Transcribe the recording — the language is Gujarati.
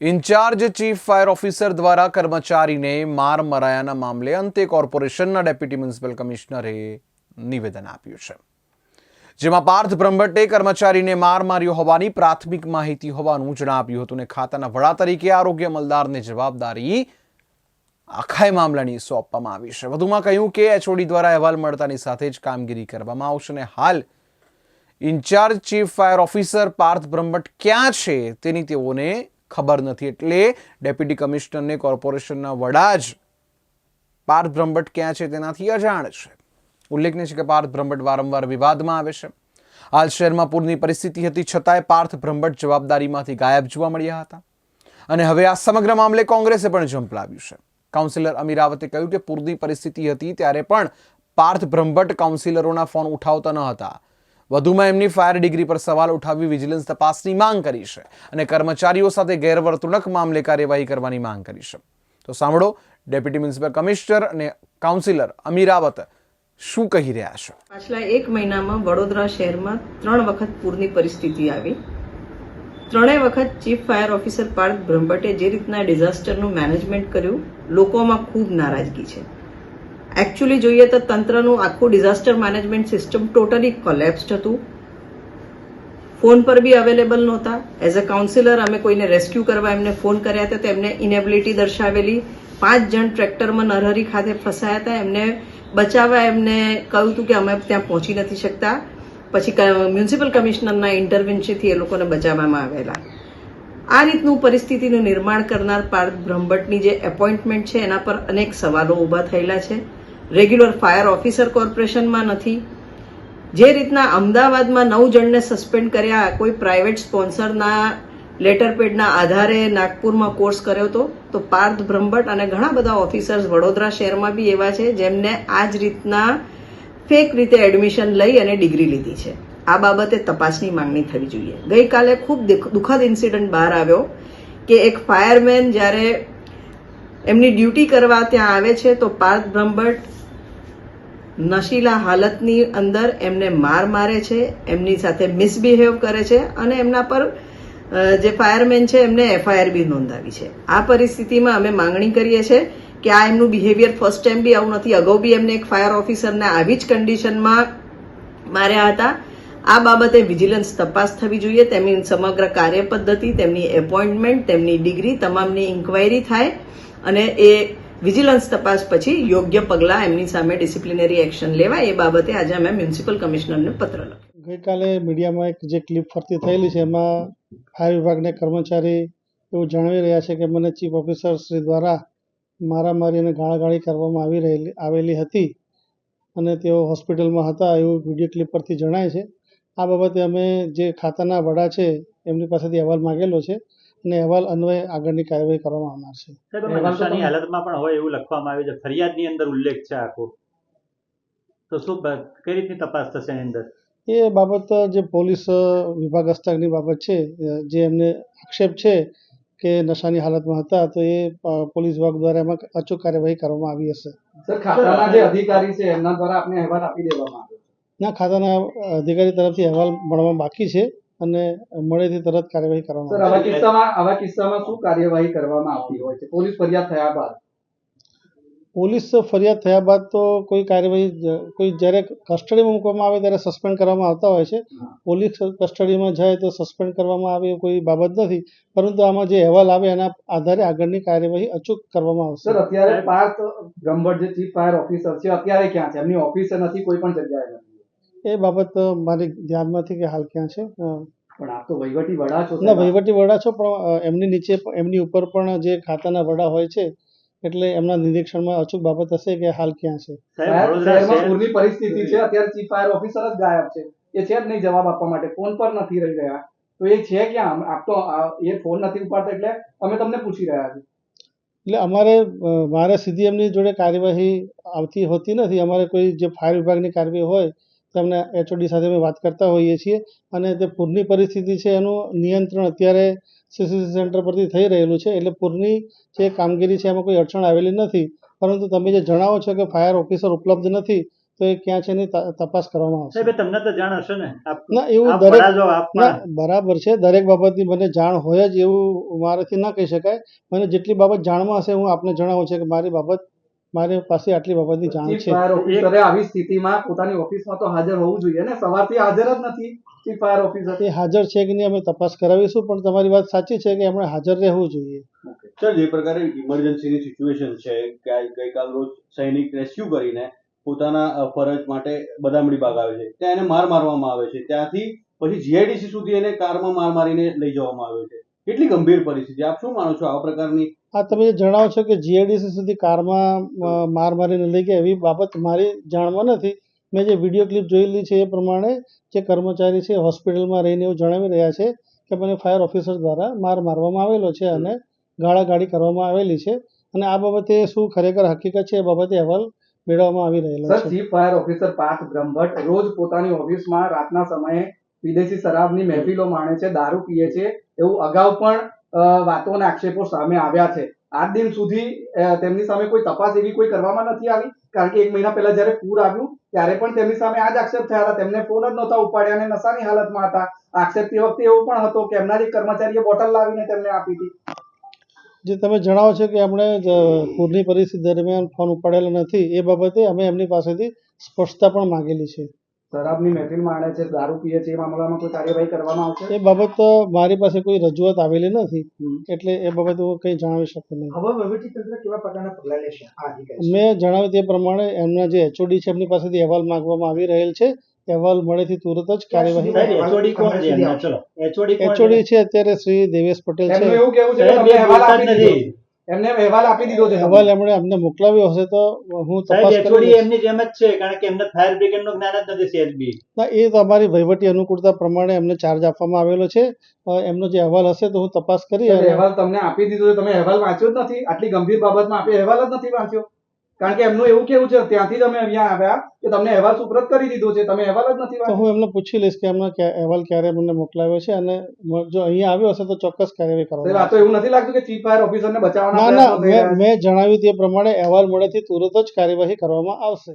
ઇન્ચાર્જ ચીફ ફાયર ઓફિસર દ્વારા કર્મચારીને માર મરાયાના મામલે અંતે કોર્પોરેશનના ડેપ્યુટી મ્યુનિસિપલ કમિશનરે નિવેદન આપ્યું છે. જેમાં પાર્થ બ્રહ્મભટ્ટે કર્મચારીને માર માર્યો હોવાની પ્રાથમિક માહિતી હોવાનું જણાવ્યું હતું અને ખાતાના વડા તરીકે આરોગ્ય અમલદારને જવાબદારી આખાય મામલાની સોંપવામાં આવી છે. વધુમાં કહ્યું કે એચઓડી દ્વારા અહેવાલ મળતાની સાથે જ કામગીરી કરવામાં આવશે અને હાલ incharge chief fire officer Parth Brahmbhatt ક્યાં છે તેની તેઓને ખબર નથી. એટલે ડેપ્યુટી કમિશનરને કોર્પોરેશનના વડા જ પાર્થ બ્રહ્મભટ્ટ ક્યાં છે તેનાથી અજાણ છે. ઉલ્લેખનીય છે કે પાર્થ બ્રહ્મભટ્ટ વારંવાર વિવાદમાં આવે છે. હાલ શહેરમાં પૂરની પરિસ્થિતિ હતી, છતાંય પાર્થ બ્રહ્મભટ્ટ જવાબદારીમાંથી ગાયબ જોવા મળ્યા હતા. અને હવે આ સમગ્ર મામલે કોંગ્રેસે પણ ઝંપલાવ્યું છે. કાઉન્સિલર અમીરાવતે કહ્યું કે પૂરની પરિસ્થિતિ હતી ત્યારે પણ પાર્થ બ્રહ્મભટ્ટ કાઉન્સિલરોના ફોન ઉઠાવતા ન હતા. વધુમાં એમની ફાયર ડિગ્રી પર સવાલ ઉઠાવી વિજિલન્સ તપાસની માંગ કરી છે અને કર્મચારીઓ સાથે ગેરવર્તણૂક મામલે કાર્યવાહી કરવાની માંગ કરી છે. તો સાંભળો, ડેપ્યુટી મ્યુનિસિપલ કમિશનર અને કાઉન્સિલર અમીરાવત શું કહી રહ્યા છે. પાછલા એક મહિનામાં વડોદરા શહેરમાં ત્રણ વખત પૂરની પરિસ્થિતિ આવી. ત્રણેય વખત ચીફ ફાયર ઓફિસર પાર્થ બ્રહ્મભટ્ટે જે રીતના ડિઝાસ્ટરનું મેનેજમેન્ટ કર્યું, લોકોમાં ખૂબ નારાજગી છે. એકચ્યુઅલી જોઈએ તો તંત્રનું આખું disaster management system totally collapsed હતું. ફોન પર બી અવેલેબલ નહોતા. એઝ અ કાઉન્સિલર અમે કોઈને રેસ્ક્યુ કરવા એમને ફોન કર્યા હતા તો એમને ઇનેબિલિટી દર્શાવેલી. પાંચ જણ ટ્રેક્ટરમાં નરહરી ખાતે ફસાયા હતા. એમને બચાવવા એમને કહ્યું હતું કે અમે ત્યાં પહોંચી નથી શકતા. પછી મ્યુનિસિપલ કમિશનરના ઇન્ટરવેન્શનથી એ લોકોને બચાવવામાં આવેલા. આ રીતનું પરિસ્થિતિનું નિર્માણ કરનાર પાર્થ બ્રહ્મભટ્ટની જે એપોઇન્ટમેન્ટ છે, એના પર અનેક સવાલો ઊભા થયેલા છે. રેગ્યુલર ફાયર ઓફિસર કોર્પોરેશનમાં નથી. જે રીતના અમદાવાદમાં નવ જણને સસ્પેન્ડ કર્યા, કોઈ પ્રાઇવેટ સ્પોન્સરના લેટર પેડના આધારે નાગપુરમાં કોર્સ કર્યો હતો, તો પાર્થ બ્રહ્મભટ્ટ અને ઘણા બધા ઓફિસર્સ વડોદરા શહેરમાં બી એવા છે, જેમને આ જ રીતના ફેક રીતે એડમિશન લઈ અને ડિગ્રી લીધી છે. આ બાબતે તપાસની માંગણી થવી જોઈએ. ગઈકાલે ખૂબ દુઃખ- દુઃખદ ઇન્સિડન્ટ બહાર આવ્યો કે એક ફાયરમેન જ્યારે એમની ડ્યુટી કરવા ત્યાં આવે છે, તો પાર્થ બ્રહ્મભટ્ટ નશીલા હાલતની અંદર એમને માર મારે છે, એમની સાથે મિસબિહેવ કરે છે અને એમના પર જે ફાયરમેન છે એમને એફઆઈઆર બી નોંધાવી છે. આ પરિસ્થિતિમાં અમે માંગણી કરીએ છીએ કે આ એમનું બિહેવિયર ફર્સ્ટ ટાઈમ બી આવું નથી. અગાઉ બી એમને એક ફાયર ઓફિસરને આવી જ કન્ડિશનમાં માર્યા હતા. આ બાબતે વિજિલન્સ તપાસ થવી જોઈએ. તેમની સમગ્ર કાર્ય પદ્ધતિ તેમની એપોઇન્ટમેન્ટ તેમની ડિગ્રી તમામની ઇન્ક્વાયરી થાય અને એ વિજિલન્સ તપાસ પછી યોગ્ય પગલાં એમની સામે ડિસિપ્લિનરી એક્શન લેવાય એ બાબતે આજે અમે મ્યુનિસિપલ કમિશનરને પત્ર લખ્યો. ગઈકાલે મીડિયામાં એક જે ક્લિપ ફરતી થયેલી છે, એમાં ફાયર વિભાગના કર્મચારી એવું જણાવી રહ્યા છે કે મને ચીફ ઓફિસર શ્રી દ્વારા મારામારી અને ગાળાગાળી કરવામાં આવી રહેલી, આવેલી હતી અને તેઓ હોસ્પિટલમાં હતા એવું વીડિયો ક્લિપ પરથી જણાય છે. આ બાબતે અમે જે ખાતાના વડા છે, એમની પાસેથી અહેવાલ માગેલો છે. અને અહેવાલ અન્વયે આગળની કાર્યવાહી કરવામાં આવનાર છે. હાલતમાં પણ હોય એવું લખવામાં આવ્યું છે. ફરિયાદની અંદર ઉલ્લેખ છે આખો. તો શું કઈ રીતની તપાસ થશે એની અંદર? એ બાબત જે પોલીસ વિભાગ હસ્તકની બાબત છે જે એમને આક્ષેપ છે કે નશાની હાલતમાં હતા તો એ પોલીસ વિભાગ દ્વારા એમાં અચૂક કાર્યવાહી કરવામાં આવી હશે. સર ખાતાના જે અધિકારી છે એમના દ્વારા આપને અહેવાલ આપી દેવામાં આવ્યો ના ખાતાના અધિકારી તરફથી અહેવાલ મળવા બાકી છે. અને મળેથી તરત કાર્યવાહી કરવામાં સર આવા. કિસ્સામાં આવા કિસ્સામાં શું કાર્યવાહી કરવામાં આવતી હોય છે? પોલીસ ફરિયાદ થયા બાદ. પોલીસ ફરિયાદ થયા બાદ તો કોઈ કાર્યવાહી કોઈ જ્યારે કસ્ટડીમાં મૂકવામાં આવે ત્યારે સસ્પેન્ડ કરવામાં આવતા હોય છે. પોલીસ કસ્ટડીમાં જાય તો સસ્પેન્ડ કરવામાં આવે કોઈ બાબત નથી. પરંતુ આમાં જે અહેવાલ આવે એના આધારે આગળની કાર્યવાહી અચૂક કરવામાં આવશે. સર અત્યારે પાર્ક બ્રહ્મભટ્ટ જે ચીફ ફાયર ઓફિસર છે અત્યારે ક્યાં છે? એમની ઓફિસે નથી કોઈ પણ જગ્યાએ નથી. એ બાબત મારી ધ્યાનમાંથી કે હાલ ક્યાં છે? પણ આપ તો વહીવટી વડા છો ના વહીવટી વડા છો પણ એમની નીચે એમની ઉપર પણ જે ખાતાના વડા હોય છે એટલે એમના નિરીક્ષણમાં અચૂક બાબત હશે કે હાલ ક્યાં છે. પૂરની પરિસ્થિતિ છે અત્યારે ચીફ ફાયર ઓફિસર જ ગાયબ છે. એ છે જ નહીં જવાબ આપવા માટે ફોન પર નથી રહી ગયા તો એ છે ક્યાં? આપ તો એ ફોન નથી ઉપાડતા એટલે અમે તમને પૂછી રહ્યા છીએ. એટલે અમારે મારે સીધી એમની જોડે કાર્યવાહી આવતી હોતી નથી. અમારે કોઈ જે ફાયર વિભાગની કાર્યવાહી હોય તો એમને એચઓડી સાથે અમે વાત કરતા હોઈએ છીએ અને તે પૂરની પરિસ્થિતિ છે એનું નિયંત્રણ અત્યારે સીસીસી સેન્ટર પરથી થઈ રહેલું છે. એટલે પૂરની જે કામગીરી છે એમાં કોઈ અડચણ આવેલી નથી. પરંતુ તમે જે જણાવો છો કે ફાયર ઓફિસર ઉપલબ્ધ નથી તો એ ક્યાં છે એની તપાસ કરવામાં આવશે. સાહેબ તમને તો જાણ હશે ને? ના એવું દરેક ના બરાબર છે. દરેક બાબતની મને જાણ હોય જ એવું મારાથી ના કહી શકાય. મને જેટલી બાબત જાણમાં હશે હું આપને જણાવું છે કે મારી બાબત મારી પાસે આટલી બાબતની જાણ છે. આવી સ્થિતિમાં પોતાની ઓફિસમાં તો હાજર હોવું જોઈએ ને? સવારથી હાજર જ નથી ચીફ ફાયર ઓફિસર. એ હાજર છે કે નહીં અમે તપાસ કરાવીશું પણ તમારી વાત સાચી છે કે એમણે હાજર રહેવું જોઈએ. સર જે પ્રકારે ઇમરજન્સીની સિચ્યુએશન છે કે ગઈકાલ રોજ સૈનિક રેસ્ક્યુ કરીને પોતાના ફરજ માટે બદામડી બાગ આવે છે. ત્યાં એને માર મારવામાં આવે છે. ત્યાંથી પછી જીઆઈડીસી સુધી એને કારમાં માર મારીને લઈ જવામાં આવ્યો છે. કેટલી ગંભીર પરિસ્થિતિ. આપ શું માનો છો? આવા પ્રકારની આ તમે જે જણાવો છો કે જીઆઈડીસી સુધી કારમાં માર મારીને લઈ ગયા, એવી બાબત મારી જાણમાં નથી. મેં જે વીડિયો ક્લિપ જોયેલી છે એ પ્રમાણે જે કર્મચારી છે હોસ્પિટલમાં રહીને એવું જણાવી રહ્યા છે કે મને ફાયર ઓફિસર દ્વારા માર મારવામાં આવેલો છે અને ગાળાગાળી કરવામાં આવેલી છે. અને આ બાબતે શું ખરેખર હકીકત છે એ બાબતે અહેવાલ મેળવવામાં આવી રહેલો છે. Chief fire officer Parth Brahmbhatt રોજ પોતાની ઓફિસમાં રાતના સમયે વિદેશી શરાબની મહેફિલો માણે છે, દારૂ પીએ છે, એવું અગાઉ પણ અ, વાતો અને આક્ષેપો સામે આવ્યા છે. આજ દિન સુધી તેમની સામે કોઈ તપાસ એવી કોઈ કરવામાં નથી આવી કારણ કે એક મહિના પહેલા જ્યારે પૂર આવ્યું ત્યારે પણ તેમની સામે આ જ આક્ષેપ થયા હતા. તેમને ફોન જ નહોતા ઉપાડ્યા અને નશાની હાલતમાં હતા. આક્ષેપ તે વખતે એવો પણ હતો કે એમના જે કર્મચારીએ બોટલ લાવીને તેમને આપી હતી. જે તમે જણાવો છો કે એમણે પૂરની પરિસ્થિતિ દરમિયાન ફોન ઉપાડેલો નથી એ બાબતે અમે એમની પાસેથી સ્પષ્ટતા પણ માંગેલી છે. શરાબની મહેફિલ માણે છે દારૂ પીએ છે એ મામલામાં કોઈ કાર્યવાહી કરવામાં આવશે? એ બાબત તો મારી પાસે કોઈ રજૂઆત આવેલી નથી એટલે એ બાબત હું કંઈ જણાવી શકતો નહીં હવે વહીવટીતંત્ર કેવા પ્રકારના પગલાં લેશે? મેં જણાવ્યું તે પ્રમાણે એમના જે એચઓડી છે એમની પાસેથી અહેવાલ માંગવામાં આવી રહેલ છે. અહેવાલ મળેથી તુરત જ કાર્યવાહી એચઓડી છે એચઓડી એચઓડી છે? અત્યારે શ્રી દેવેશ પટેલ છે. એવું કેવું છે એમને અહેવાલ આપી દીધો છે. અહેવાલ એમણે અમને મોકલાવ્યો હશે તો હું તપાસ કરી એમની જેમ જ છે કારણ કે એમને ફાયર બ્રિગેડનું જ્ઞાન જ નથી સીએસબી. ના એ તમારી વહીવટી અનુકૂળતા પ્રમાણે એમને ચાર્જ આપવામાં આવેલો છે. એમનો જે અહેવાલ હશે તો હું તપાસ કરી અહેવાલ તમને આપી દીધો તમે અહેવાલ વાંચ્યો જ નથી. આટલી ગંભીર બાબતમાં આપે અહેવાલ જ નથી વાંચ્યો. કારણ કે એમનું એવું કેવું છે ત્યાંથી જ અમે અહીંયા આવ્યા કે તમને અહેવાલ સુપ્રત કરી દીધો છે. તમે અહેવાલ જ નથી તો હું એમને પૂછી લઈશ કે એમનો અહેવાલ ક્યારે મને મોકલાવ્યો છે અને જો અહીંયા આવ્યો હશે તો ચોક્કસ કાર્યવાહી કરવા તો એવું નથી લાગતું કે ચીફ ફાયર ઓફિસરને બચાવવાના ના મેં જણાવ્યું તે પ્રમાણે અહેવાલ મળેથી તુરત જ કાર્યવાહી કરવામાં આવશે.